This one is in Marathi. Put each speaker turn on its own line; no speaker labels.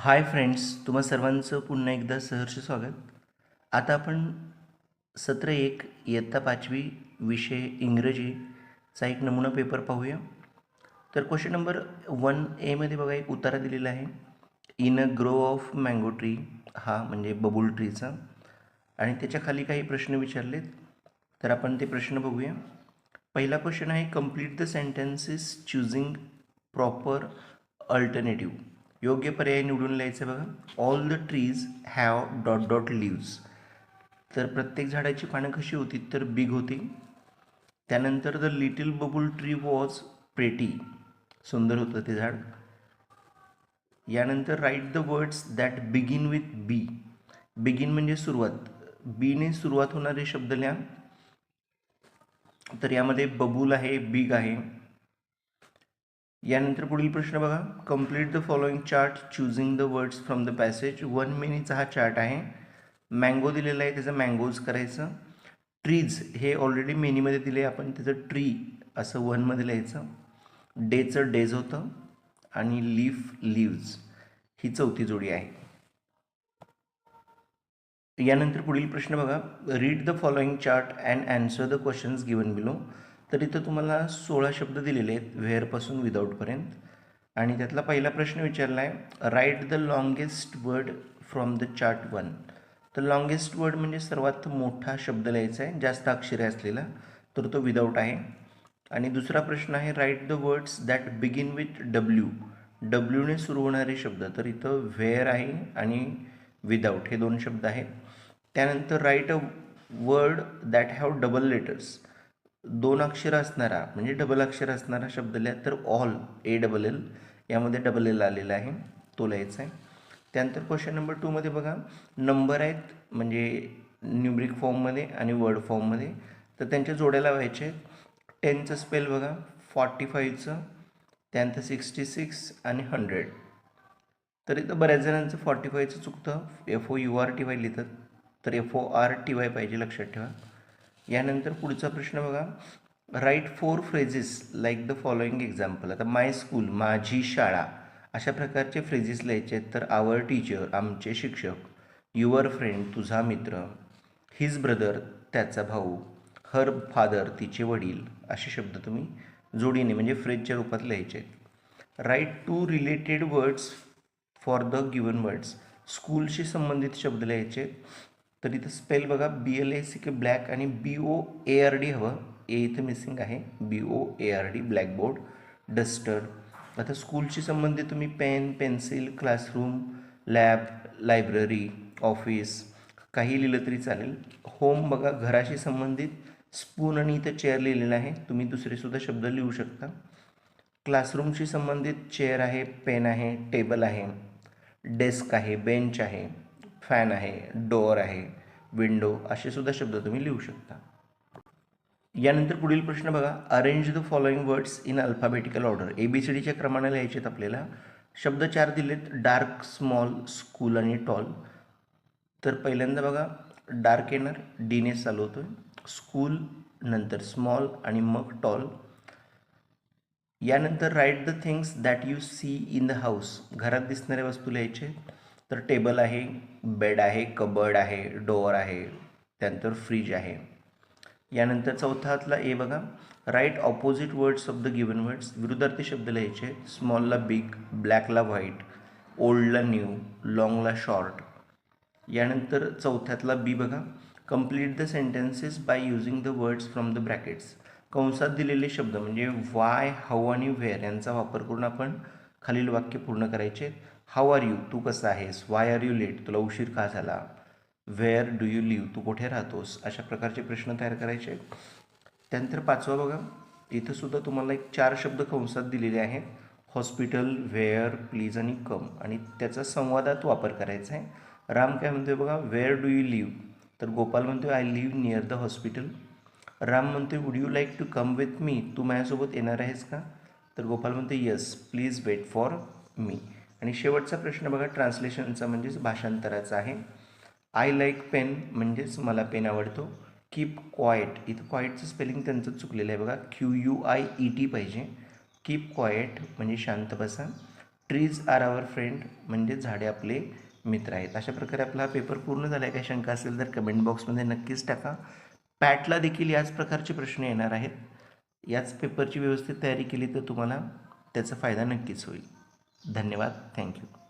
हाय फ्रेंड्स तुम्हा सर्वांचं पुन्हा एकदा सहर्ष स्वागत. आता आपण सत्र एक इयत्ता पाचवी विषय इंग्रजीचा एक नमुना पेपर पाहूया. तर क्वेश्चन नंबर वन एमध्ये बघा एक उतारा दिलेला आहे. In a grove of mango tree हा म्हणजे बबुल ट्रीचा आणि त्याच्याखाली काही प्रश्न विचारलेत. तर आपण ते प्रश्न बघूया. पहिला क्वेश्चन आहे complete the sentences choosing proper alternative योग्य पर्याय निवडून लिहायचं बघा. All the trees have dot dot leaves तर प्रत्येक झाडाची पानं कशी होती? तर बिग होती. त्यानंतर the little babul tree was pretty सुंदर होतं ते झाड. यानंतर write the words that begin with B begin म्हणजे सुरुवात. बीने सुरुवात होणारे शब्द लिहा. तर यामध्ये बबूल आहे बिग आहे. यानंतर पुढील प्रश्न बघा. Complete the following chart choosing the words from the passage one मिनीचा हा चार्ट आहे. मँगो दिलेला आहे त्याचं मँगोज करायचं. ट्रीज हे ऑलरेडी मेनीमध्ये दिले आपण त्याचं ट्री असं वनमध्ये लिहायचं. डेचं डेज होतं. आणि लीफ लिव्ज ही चौथी जोडी आहे. यानंतर पुढील प्रश्न बघा. Read the following chart and answer the questions given below तर इथं तुम्हाला सोळा शब्द दिलेले आहेत व्हेअरपासून विदाऊटपर्यंत आणि त्यातला पहिला प्रश्न विचारला आहे write the longest word from the chart one तर लॉंगेस्ट वर्ड म्हणजे सर्वात मोठा शब्द लिहायचा आहे जास्त अक्षरे असलेला तर तो विदाऊट आहे. आणि दुसरा प्रश्न आहे write the words that begin with W डब्ल्यूने सुरू होणारे शब्द तर इथं व्हेअर आहे आणि विदाऊट हे दोन शब्द आहेत. त्यानंतर write a word that have double letters दोन अक्षर असणारा म्हणजे डबल अक्षर असणारा शब्द लिहा. तर ऑल ए डबल एल यामध्ये डबल एल आलेला आहे. तो लिहायचा आहे. त्यानंतर क्वेश्चन नंबर टूमध्ये बघा. नंबर आहेत म्हणजे न्यूब्रिक फॉर्ममध्ये आणि वर्ड फॉर्ममध्ये तर त्यांच्या जोड्या लावायचे आहेत. टेनचं स्पेल बघा. फॉर्टी फाईव्हचं त्यानंतर सिक्स्टी सिक्स आणि हंड्रेड तर इथं बऱ्याच जणांचं फॉर्टी फाईव्हचं चुकतं. F O U R T Y लिहितात. तर F O R T Y पाहिजे लक्षात ठेवा. यानंतर पुढचा प्रश्न बघा. Write four phrases like the following example आता माय स्कूल माझी शाळा अशा प्रकारचे फ्रेजेस लिहायचे आहेत. तर आवर टीचर आमचे शिक्षक युअर फ्रेंड तुझा मित्र हिज ब्रदर त्याचा भाऊ हर फादर तिचे वडील असे शब्द तुम्ही जोडीने म्हणजे फ्रेजच्या रूपात लिहायचे आहेत. Write two related words for the given words स्कूलशी संबंधित शब्द लिहायचे. तर इथं स्पेल बघा B L A C K black आणि B O A R D हवं. ए इथं मिसिंग आहे. B O A R D blackboard duster आता स्कूलशी संबंधित तुम्ही pen pencil classroom lab library office काही लिहिलं तरी चालेल. होम बघा घराशी संबंधित. स्पून आणि इथं चेअर लिहिलेलं आहे. तुम्ही दुसरेसुद्धा शब्द लिहू शकता. क्लासरूमशी संबंधित चेअर आहे पेन आहे टेबल आहे. डेस्क आहे बेंच आहे. फॅन आहे डोअर आहे विंडो असे सुद्धा शब्द तुम्ही लिहू शकता. यानंतर पुढील प्रश्न बघा. Arrange the following words in alphabetical order A B C डीच्या क्रमाने लिहायचे आहेत आपल्याला. शब्द चार दिलेत. डार्क स्मॉल स्कूल आणि टॉल तर पहिल्यांदा बघा. डार्क येणार. डीने चालू होतो स्कूल नंतर स्मॉल आणि मग टॉल यानंतर write the things that you see in the house घरात दिसणाऱ्या वस्तू लिहायचे. तर टेबल आहे बेड आहे कबर्ड आहे डोअर आहे त्यानंतर फ्रीज आहे. यानंतर चौथा हातला ए बघा. Write opposite words of the given words विरुद्धार्थी शब्द लिहायचे. स्मॉलला बिग ब्लॅकला व्हाईट ओल्डला न्यू लॉंगला शॉर्ट यानंतर चौथ्यातला बी बघा. Complete the sentences by using the words from the brackets कंसात दिलेले शब्द म्हणजे वाय हाऊ आणि व्हेअर यांचा वापर करून आपण खालील वाक्य पूर्ण करायचे. हाऊ आर यू तू कसा आहेस? वाय आर यू लेट तुला उशीर का झाला? व्हेअर डू यू लिव्ह तू कुठे राहतोस? अशा प्रकारचे प्रश्न तयार करायचे. आहेत त्यानंतर पाचवा बघा. इथंसुद्धा तुम्हाला एक चार शब्द कंसात दिलेले आहेत. हॉस्पिटल व्हेअर प्लीज आणि कम आणि त्याचा संवादात वापर करायचा आहे. राम काय म्हणतोय बघा? व्हेअर डू यू लिव्ह तर गोपाल म्हणतोय I live near the hospital Ram म्हणतोय would you like to come with me तू माझ्यासोबत येणार आहेस का? तर गोपाल म्हणतोय yes please wait for me आणि शेवटचा प्रश्न बघा ट्रान्सलेशनचा म्हणजेच भाषांतराचा आहे. आय लाईक पेन म्हणजेच मला पेन आवडतो. कीप क्वायट इथं क्वायटचं स्पेलिंग त्यांचं चुकलेलं आहे बघा. Q U I E T पाहिजे. कीप क्वायट म्हणजे शांत बसा. ट्रीज आर आवर फ्रेंड म्हणजे झाडे आपले मित्र आहेत. अशा प्रकारे आपला हा पेपर पूर्ण झाला आहे काही शंका असेल तर कमेंट बॉक्समध्ये नक्कीच टाका. पॅटला देखील याच प्रकारचे प्रश्न येणार आहेत. याच पेपरची व्यवस्थित तयारी केली तर तुम्हाला त्याचा फायदा नक्कीच होईल. धन्यवाद. थँक्यू.